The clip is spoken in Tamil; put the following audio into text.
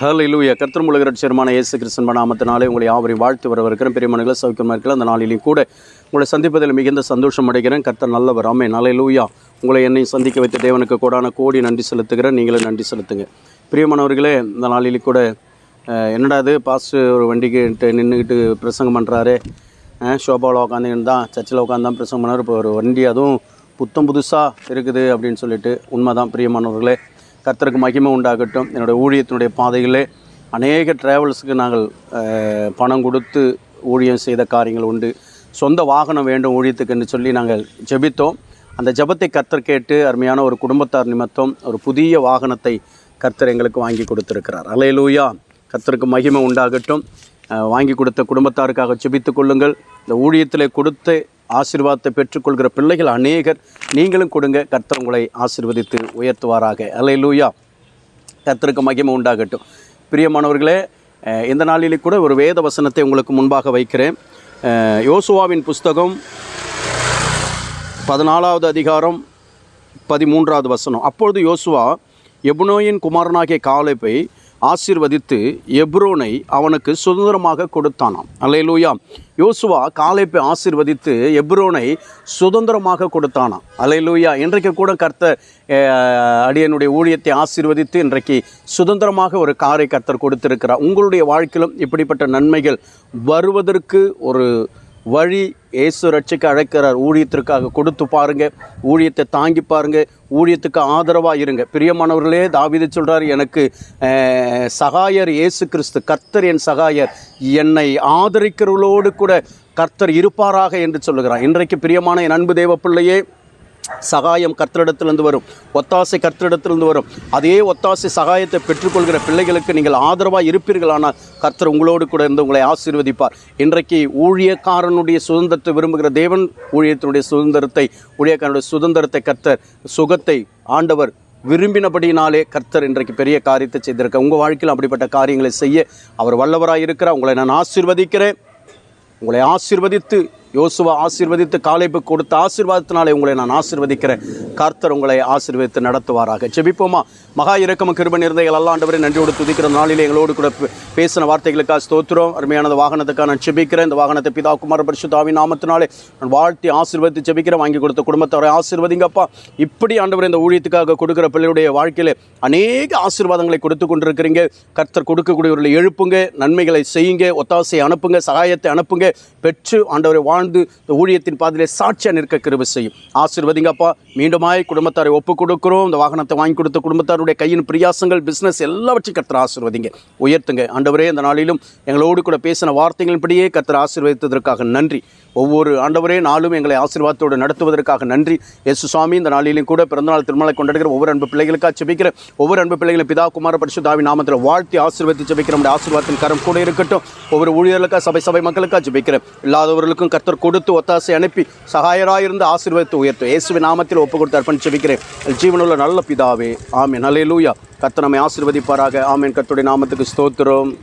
ஹலோ இல்லூயா கர்த்தர் சேர்மான இயேசு கிறிஸ்தன் நாமத்தினாலே உங்களை யாவரையும் வாழ்த்து வரவிருக்கிறேன் பெரிய மனங்களை சௌக்கியமாக இருக்கிற அந்த நாளிலையும் கூட உங்களை சந்திப்பதில் மிகுந்த சந்தோஷம் அடைகிறேன். கர்த்தர் நல்லவர். ஆமே நாளை லூயா உங்களை என்னை சந்திக்க வைத்த தேவனுக்கு கூடான கோடி நன்றி செலுத்துகிறேன். நீங்களும் நன்றி செலுத்துங்க. பிரியமானவர்களே இந்த நாளிலே கூட என்னடா இது? பாஸ்ட் ஒரு வண்டிக்கு நின்றுக்கிட்டு பிரசங்கம் பண்ணுறாரு ஷோபாவில் உட்காந்துக்கிட்டு தான் சர்ச்சில் உட்காந்து தான் பிரசங்கம் பண்ணார். இப்போ ஒரு வண்டி அதுவும் புத்தம் புதுசாக இருக்குது அப்படின்னு சொல்லிட்டு உண்மைதான். பிரியமானவர்களே கர்த்தருக்கு மகிமை உண்டாகட்டும். என்னுடைய ஊழியத்தினுடைய பாதைகளே அநேக ட்ராவல்ஸுக்கு நாங்கள் பணம் கொடுத்து ஊழியம் செய்த காரியங்கள் உண்டு. சொந்த வாகனம் வேண்டும் ஊழியத்துக்கு என்று சொல்லி நாங்கள் ஜெபித்தோம். அந்த ஜெபத்தை கர்த்தர் கேட்டு அருமையான ஒரு குடும்பத்தார் நிமித்தம் ஒரு புதிய வாகனத்தை கர்த்தர் எங்களுக்கு வாங்கி கொடுத்துருக்கிறார். அலையலூயா கர்த்தருக்கு மகிமை உண்டாகட்டும். வாங்கி கொடுத்த குடும்பத்தாருக்காக செபித்து கொள்ளுங்கள். இந்த ஊழியத்திலே கொடுத்து ஆசீர்வாதத்தை பெற்றுக்கொள்கிற பிள்ளைகள் அநேகர் நீங்களும் கொடுங்க. கர்த்தர் உங்களை ஆசீர்வதித்து உயர்த்துவாராக. அலையலூயா கர்த்தருக்கு மகிமை உண்டாகட்டும். பிரியமானவர்களே இந்த நாளிலே கூட ஒரு வேத வசனத்தை உங்களுக்கு முன்பாக வைக்கிறேன். யோசுவாவின் புஸ்தகம் பதினாலாவது அதிகாரம் பதிமூன்றாவது வசனம். அப்பொழுது யோசுவா எபுனோயின் குமாரனாகிய காலேப்பை ஆசீர்வதித்து எப்ரோனை அவனுக்கு சுதந்திரமாக கொடுத்தானாம். அல்லேலூயா. யோசுவா காலைப்பை ஆசீர்வதித்து எப்ரோனை சுதந்திரமாக கொடுத்தானாம். அல்லேலூயா. இன்றைக்கு கூட கர்த்தர் அடியனுடைய ஊழியத்தை ஆசீர்வதித்து இன்றைக்கு சுதந்திரமாக ஒரு காரை கர்த்தர் கொடுத்திருக்கிறார். உங்களுடைய வாழ்க்கையிலும் இப்படிப்பட்ட நன்மைகள் வருவதற்கு ஒரு வழி இயேசு ரட்சிக்க அழைக்கிறார். ஊழியத்திற்காக கொடுத்து பாருங்க. ஊழியத்தை தாங்கி பாருங்க. ஊழியத்துக்கு ஆதரவாக இருங்க. பிரியமானவர்களே தாவீது சொல்கிறார் எனக்கு சகாயர் இயேசு கிறிஸ்து கர்த்தர் என் சகாயர். என்னை ஆதரிக்கிறவர்களோடு கூட கர்த்தர் இருப்பாராக என்று சொல்லுகிறார். இன்றைக்கு பிரியமான என் அன்பு தேவ பிள்ளையே சகாயம் கர்த்தரிடத்திலிருந்து வரும். ஒத்தாசை கர்த்தரிடத்திலிருந்து வரும். அதே ஒத்தாசை சகாயத்தை பெற்றுக்கொள்கிற பிள்ளைகளுக்கு நீங்கள் ஆதரவாக இருப்பீர்களானால் கர்த்தர் உங்களோடு கூட இருந்து உங்களை ஆசீர்வதிப்பார். இன்றைக்கு ஊழியக்காரனுடைய சுதந்திரத்தை விரும்புகிற தேவன் ஊழியத்தினுடைய சுதந்திரத்தை ஊழியக்காரனுடைய சுதந்திரத்தை கர்த்தர் சுகத்தை ஆண்டவர் விரும்பினபடினாலே கர்த்தர் இன்றைக்கு பெரிய காரியத்தை செய்திருக்க. உங்கள் வாழ்க்கையில் அப்படிப்பட்ட காரியங்களை செய்ய அவர் வல்லவராக இருக்கிறார் உங்களை நான் ஆசீர்வதிக்கிறேன். உங்களை ஆசீர்வதித்து யோசுவா ஆசீர்வதித்து காலைப்பு கொடுத்த ஆசீர்வாதத்தினாலே உங்களை நான் ஆசீர்வதிக்கிறேன். கர்த்தர் உங்களை ஆசீர்வதித்து நடத்துவாராக. செபிப்போமா மகா இரக்கம கிருபன் இருந்த எல்லாம் ஆண்டவரை நன்றியோடு துதிக்கிற நாளிலே எங்களோடு கூட பேசின வார்த்தைகளுக்காக ஸ்தோத்திரம். அருமையான வாகனத்துக்காக நான் செபிக்கிறேன் இந்த வாகனத்தை பிதா குமார பரிசுத்தாவி நாமத்தினாலே நான் வாழ்த்தி ஆசீர்வதித்து செபிக்கிறேன் வாங்கி கொடுத்த குடும்பத்தவரை ஆசீர்வதிங்கப்பா. இப்படி ஆண்டவர் இந்த ஊழியத்துக்காக கொடுக்குற பிள்ளையுடைய வாழ்க்கையில் அநேக ஆசீர்வாதங்களை கொடுத்து கொண்டிருக்கிறீங்க. கர்த்தர் கொடுக்கக்கூடியவர்களை எழுப்புங்க நன்மைகளை செய்யுங்க ஒத்தாசையை அனுப்புங்க சகாயத்தை அனுப்புங்க. பெற்று ஆண்டவரை வாழ்ந்து இந்த ஊழியத்தின் பாதையிலே சாட்சியாக நிற்க கிருவு செய்யும். ஆசீர்வதிங்கப்பா. மீண்டுமாய் குடும்பத்தாரை ஒப்பு கொடுக்குறோம் இந்த வாகனத்தை வாங்கி கொடுத்த குடும்பத்தாருடைய கையின் பிரியாசங்கள் பிஸ்னஸ் எல்லாவற்றையும் கத்திர ஆசீர்வதிங்க. உயர்த்துங்க. ஆண்டவரே இந்த நாளிலும் எங்களோடு கூட பேசின வார்த்தைகளின்படியே கர்த்தர் ஆசீர்வதித்ததற்காக நன்றி. ஒவ்வொரு ஆண்டவரே நாளும் எங்களை ஆசீர்வாதத்தோடு நடத்துவதற்காக நன்றி. எஸ் சுவாமி இந்த நாளிலும் கூட பிறந்தநாள் திருமலை கொண்டாடுகிற ஒவ்வொரு அன்பு பிள்ளைகளுக்காக செபிக்கிற ஒவ்வொரு அன்பு பிள்ளைகளும் பிதா குமார பரிசுத்தாவி நாமத்தில் வாழ்த்தி ஆசீர்வதித்து செபிக்கிற நம்முடைய ஆசீர்வாதத்தின் கரம் கூட இருக்கட்டும். ஒவ்வொரு ஊழியர்களுக்காக சபை சபை மக்களுக்காக ஜெபிக்கிறேன் இல்லாதவர்களுக்கும் ஒருத்தர் கொடுத்து ஒத்தாசை அனுப்பி சகாயராயிருந்து ஆசீர்வதித்து உயர்த்தும் இயேசுவின் நாமத்தில் ஒப்பு கொடுத்து அர்ப்பணி செவிக்கிறேன் ஜீவனுள்ள நல்ல பிதாவே. ஆமேன். நல்லே லூயா நம்மை ஆசீர்வதிப்பாராக. ஆமென். கத்துடைய நாமத்துக்கு ஸ்தோத்திரம்.